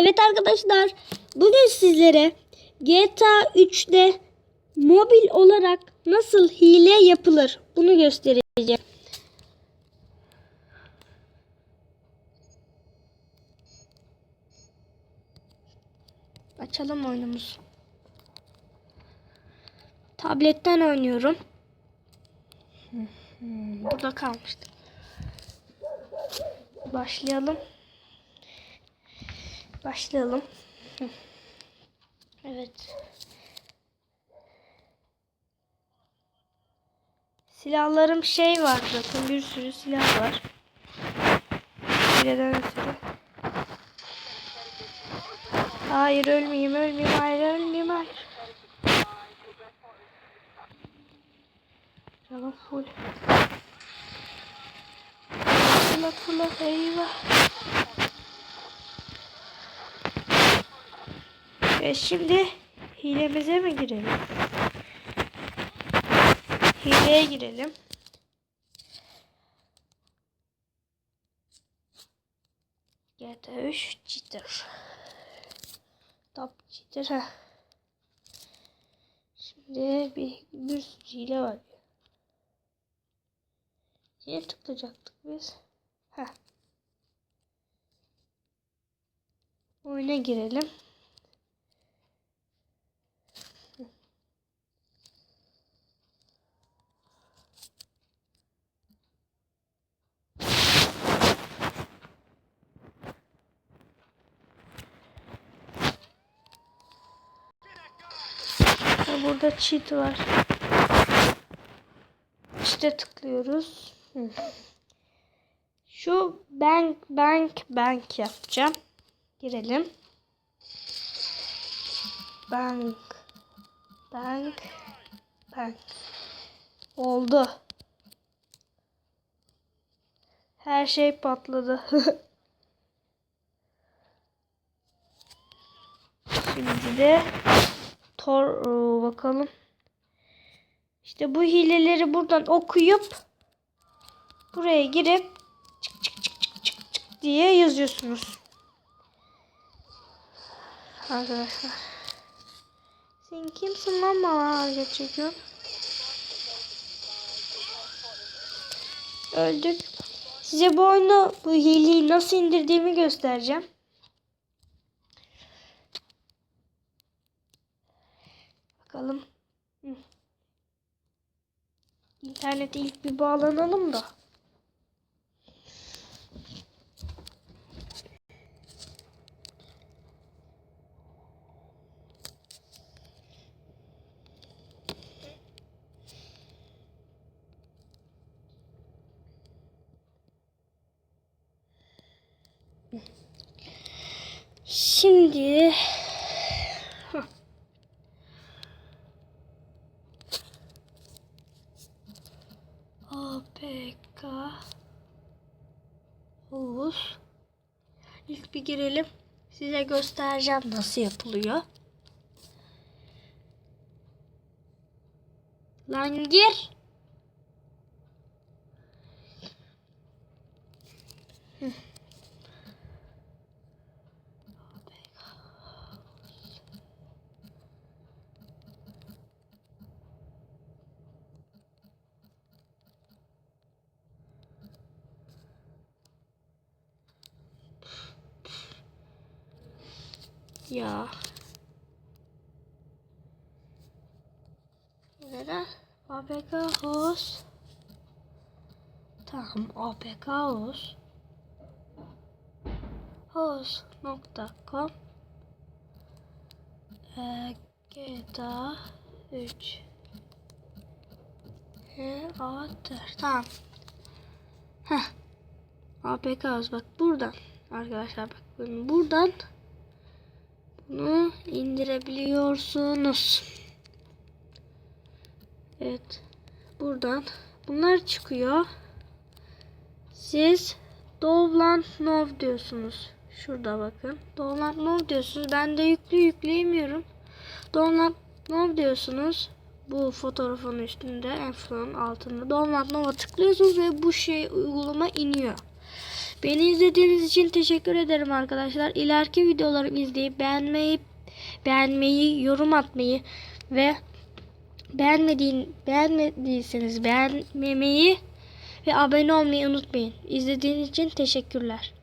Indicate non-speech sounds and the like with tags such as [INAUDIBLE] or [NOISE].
Evet arkadaşlar bugün sizlere GTA 3'te mobil olarak nasıl hile yapılır bunu göstereceğim. Açalım oyunumuzu. Tabletten oynuyorum. Burada kalmıştı. Başlayalım. Başlayalım. Evet. Silahlarım şey var zaten bir sürü silah var. Birden ötürü. Hayır ölmeyeyim ölmeyeyim hayır ölmeyeyim hayır. Canım full. Fırlat fırlat eyvah. Ve şimdi hilemize mi girelim? Hileye girelim. GTA 3 cheater. Top cheater ha. Şimdi bir, bir sürü hile var. Niye tıklayacaktık biz? Heh. Oyuna girelim. Burada cheat var. İşte tıklıyoruz. Şu bank bank bank yapacağım. Girelim. Bank bank bank. Oldu. Her şey patladı. [LAUGHS] Şimdi de Tor ıı, bakalım. İşte bu hileleri buradan okuyup buraya girip çık çık çık çık çık çık diye yazıyorsunuz. Arkadaşlar. Sen kimsin lan bana çekiyorsun? Öldük. Size bu oyunu bu hileyi nasıl indirdiğimi göstereceğim. Bakalım. Hı. İnternete ilk bir bağlanalım da. Şimdi APK Havuz İlk bir girelim. Size göstereceğim nasıl yapılıyor. Lan gir. Ya. Neden? APK host. Tamam APK host. Host.com ee, GTA 3 e, A4 Tamam. Heh. APK host bak buradan. Arkadaşlar bak buradan bunu indirebiliyorsunuz. Evet. Buradan bunlar çıkıyor. Siz Dovland Nov diyorsunuz. Şurada bakın. Dovland Nov diyorsunuz. Ben de yüklü yükleyemiyorum. Dovland Nov diyorsunuz. Bu fotoğrafın üstünde en altında Dovland Nov'a tıklıyorsunuz ve bu şey uygulama iniyor. Beni izlediğiniz için teşekkür ederim arkadaşlar. İleriki videolarımı izleyip beğenmeyi, beğenmeyi, yorum atmayı ve beğenmediğin, beğenmediyseniz beğenmemeyi ve abone olmayı unutmayın. İzlediğiniz için teşekkürler.